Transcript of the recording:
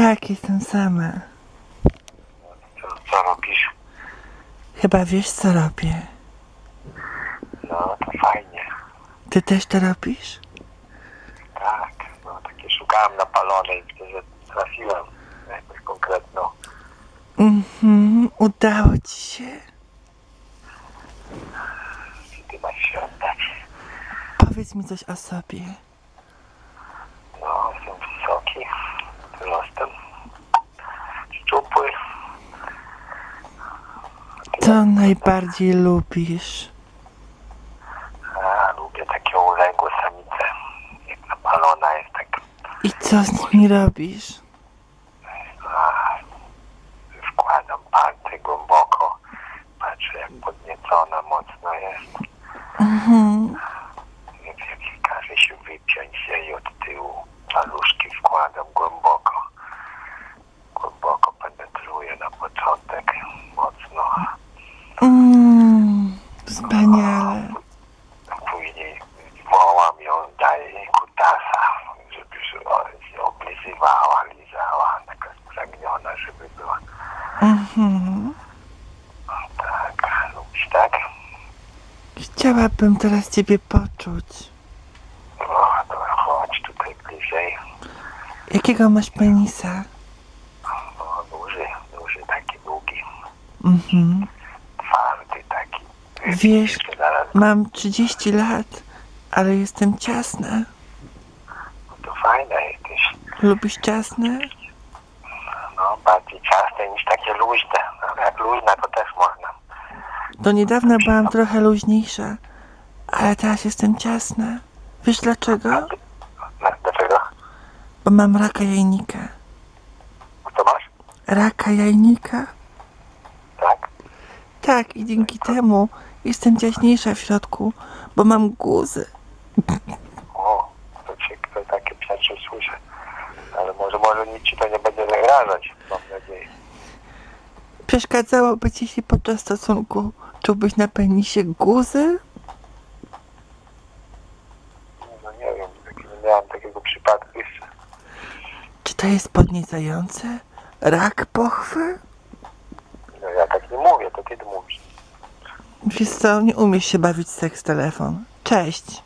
Tak, jestem sama. Co, co robisz? Chyba wiesz, co robię. No, to fajnie. Ty też to robisz? Tak, no takie szukałem napalonej, widzę, że trafiłem na jakąś konkretną. Mhm, udało ci się. Czy ty masz się oddać? Powiedz mi coś o sobie. No, jestem wysoki, wzrostem, szczupły. Co najbardziej lubisz? A, lubię takie uległe samice. Jak napalona jest tak, I co z nimi robisz? a, wkładam palce głęboko. Patrzę jak podniecona mocno jest. Mhm. Jak, jak każe się wypiąć z jej od tyłu. Paluszki wkładam głęboko. Głęboko penetruję na początek. Mocno. Mm, wspaniale. Później wołam ją, daję jej kutasa, żeby się oblizywała, lizała, taka spragniona, żeby była. Mhm. Tak, lubisz tak? Chciałabym teraz ciebie poczuć. No, to chodź tutaj bliżej. Jakiego masz penisa? No, duży, duży, taki długi, Mhm. Wiesz, mam 30 lat, ale jestem ciasna. no to fajna jesteś. Lubisz ciasne? No, bardziej ciasne niż takie luźne. No, jak luźna to też można. Do niedawna byłam trochę luźniejsza, ale teraz jestem ciasna. Wiesz dlaczego? No, dlaczego? Bo mam raka jajnika. Co masz? Raka jajnika? Tak? Tak, i dzięki temu jestem ciaśniejsza w środku, bo mam guzy. O, to, cię, to takie pierwsze słyszę. Ale może, może nic ci to nie będzie zagrażać, mam nadzieję. Przeszkadzałoby ci się podczas stosunku czułbyś na penisie guzy? No nie wiem, nie miałem takiego przypadku jeszcze. Czy to jest podniecające? Rak pochwy? No ja tak nie mówię, to ty mówisz. Wiesz co, nie umiesz się bawić seks telefon. Cześć.